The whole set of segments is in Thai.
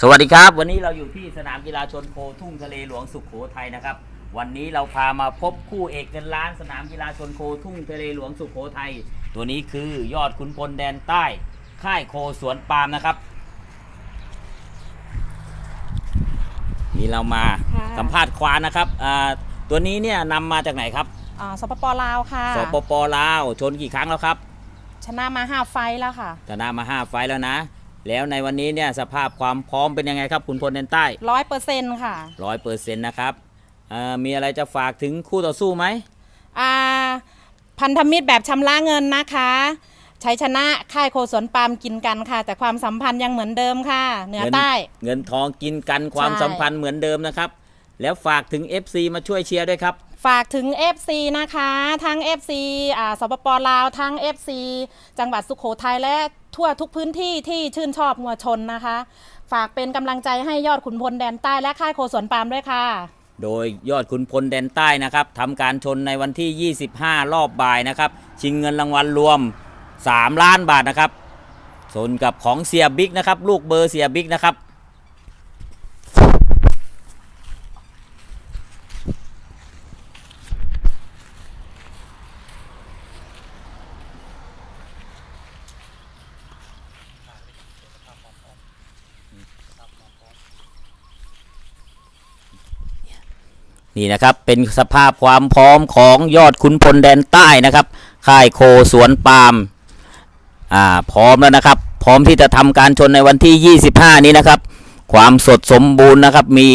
สวัสดีครับ วันนี้เราอยู่ที่สนามกีฬาชนโคทุ่งทะเลหลวงสุขโขทัยนะครับ วันนี้เราพามาพบคู่เอกเงินล้านสนามกีฬาชนโคทุ่งทะเลหลวงสุขโขทัยตัวนี้คือยอดขุนพลแดนใต้ ค่ายโคสวนปาล์มนะครับ นี่เรามาค่ะ สัมภาษณ์ควานนะครับอ่าตัวนี้เนี่ยนำมาจากไหนครับอ่าสปปลาวค่ะ สปปลาวชนกี่ครั้งแล้วครับชนะมาห้าไฟท์แล้วค่ะ ชนะมาห้าไฟล์แล้วนะ แล้วในวันนี้เนี่ยสภาพความพร้อมเป็นยังไงครับขุนพลแดนใต้ร้อยเปอร์เซ็นต์ค่ะร้อยเปอร์เซ็นต์นะครับเอ่อมีอะไรจะฝากถึงคู่ต่อสู้ไหมอ่าพันธมิตรแบบชำระเงินนะคะชัยชนะค่ายโคสวนปาล์มกินกันค่ะ แต่ความสัมพันธ์ยังเหมือนเดิมค่ะ เหนือเงินใต้ เงินทองกินกันความใช่สัมพันธ์เหมือนเดิมนะครับ แล้วฝากถึง FC มาช่วยเชียร์ด้วยครับ ฝากถึง FC นะคะ ทั้ง FC อ่าสปปลาวทั้ง FC จังหวัดสุขโขทัยและ ทั่วทุกพื้นที่ที่ชื่นชอบมัวชนนะคะ ฝากเป็นกำลังใจให้ยอดขุนพลแดนใต้และค่ายโคสวนปาล์มด้วยค่ะ โดยยอดขุนพลแดนใต้นะครับทำการชนในวันที่ 25 รอบบ่ายนะครับ ชิงเงินรางวัลรวม 3 ล้านบาทนะครับชนกับของเสียบิ๊กนะครับ ลูกเบอร์เสียบิ๊กนะครับ นี่นะครับเป็นสภาพความพร้อมของยอดขุนพลแดนใต้นะครับค่ายโคสวนปาล์มอ่าพร้อมแล้วนะครับ พร้อมที่จะทำการชนในวันที่ 25 นี้นะครับ ความสดสมบูรณ์นะครับมี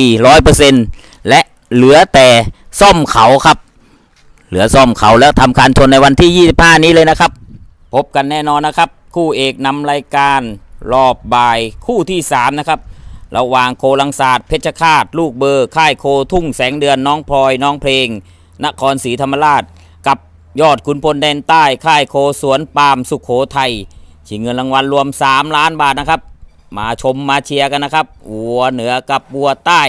100%และเหลือแต่ซ่อมเขาครับ เหลือซ่อมเขาแล้วทำการชนในวันที่ 25 นี้เลยนะครับ พบกันแน่นอนนะครับ คู่เอกนำรายการรอบบ่ายคู่ที่ 3 นะครับ ระหว่างโคลังศาสตร์เพชรฆาตลูกเบอร์ ค่ายโคทุ่งแสงเดือนน้องพลอยน้องเพลง นครศรีธรรมราช กับยอดขุนพลแดนใต้ค่ายโคสวนปามสุขโขทัยชิงเงินรางวัลรวม 3 ล้านบาทนะครับ มาชมมาเชียร์กันนะครับวัวเหนือกับวัวใต้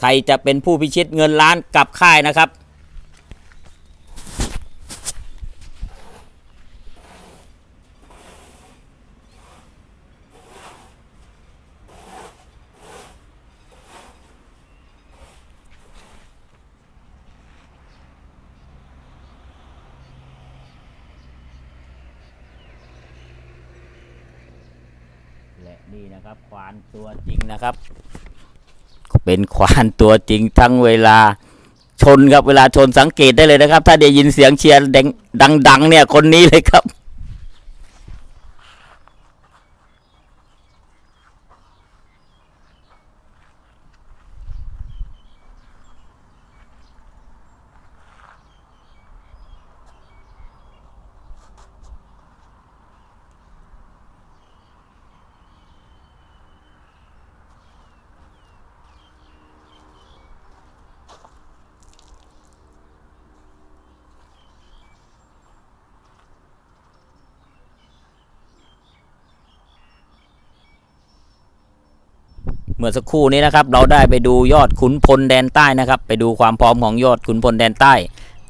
ใครจะเป็นผู้พิชิตเงินล้านกับค่ายนะครับ ละนี่นะครับควานตัวจริงนะครับ เป็นควานตัวจริงทั้งเวลาชนครับเวลาชนสังเกตได้เลยนะครับ ถ้าได้ยินเสียงเชียร์ดังๆเนี่ยคนนี้เลยครับ มื่อสักครู่นี้นะครับ เราได้ไปดูยอดขุนพลแดนใต้นะครับ ไปดูความพร้อมของยอดขุนพลแดนใต้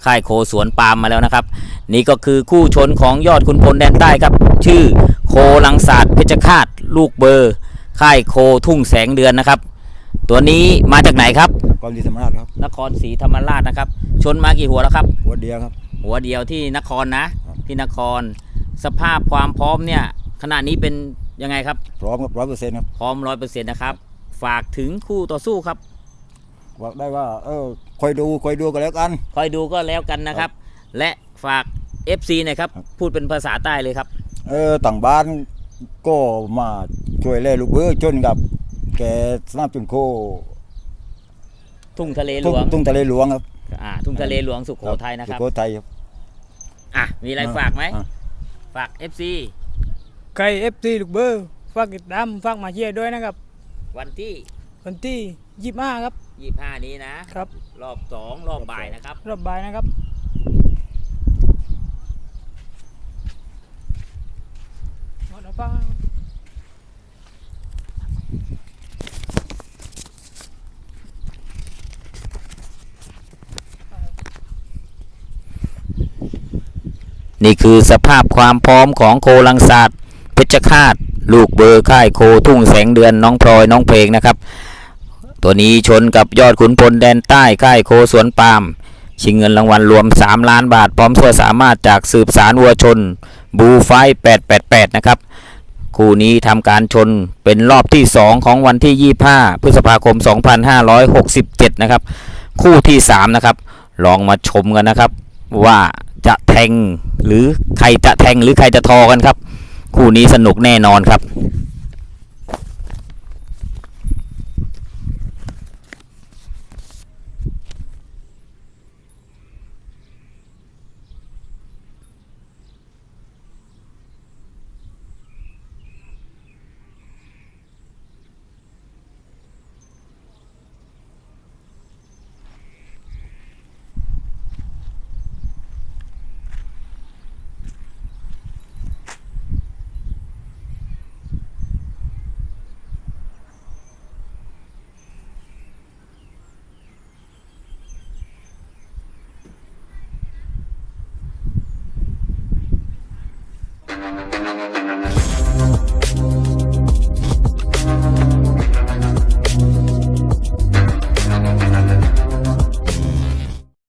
ค่ายโคสวนปาล์มมาแล้วนะครับ นี่ก็คือคู่ชนของยอดขุนพลแดนใต้ครับ ชื่อโคลังศาสตร์เพชรฆาตลูกเบอร์ ค่ายโคทุ่งแสงเดือนนะครับ ตัวนี้มาจากไหนครับกรณีธรรมราชครับนครศรีธรรมราชนะครับ ชนมากี่หัวแล้วครับ หัวเดียวครับ หัวเดียวที่นครนะครับที่นคร สภาพความพร้อมเนี่ยขณะนี้เป็นยังไงครับ พร้อมครับร้อยเปอร์เซ็นต์ครับ พร้อมร้อยเปอร์เซ็นต์นะครับ ฝากถึงคู่ต่อสู้ครับ บอกได้ว่า เออคอยดูคอยดูกันแล้วกัน คอยดูก็แล้วกันนะครับ และฝาก FC หน่อยครับครับ พูดเป็นภาษาใต้เลยครับ เออต่างบ้านก็มาช่วยเล่ลูกเบื้อจนกับ แกสนับจนโคทุ่งทะเลหลทุ่งวงทุ่งทะเลหลวงครับอ่าทุ่งทะเลหลวงสุโขทัยนะครับสุโขทัยครับอะมีอะไรฝากไหมอะฝาก FC ใครเอฟซีลูกเบอร์ฝากติดตามฝากมาเชียร์ด้วยนะครับ วันที่วันที่ยี่ห้าครับ25นี้นะ ครับ รอบ2รอบบ่ายนะครับ รอบบ่ายนะครับ หมดแล้วฟังนะครับนี่คือสภาพความพร้อมของโคลังศาสตร์เพชรฆาต ลูกเบอร์ค่ายโคทุ่งแสงเดือนน้องพลอยน้องเพลงนะครับ ตัวนี้ชนกับยอดขุนพลแดนใต้ค่ายโคสวนปาล์มชิงเงินรางวัลรวม 3 ล้านบาท พร้อมส่วนสามารถจากสืบสารวัวชน บูไฟ888 นะครับ คู่นี้ทำการชนเป็นรอบที่ 2 ของวันที่ 25 พฤษภาคม 2567 นะครับ คู่ที่ 3 นะครับ ลองมาชมกันนะครับ ว่าจะแทงหรือใครจะแทงหรือใครจะทอกันครับ คู่นี้สนุกแน่นอนครับ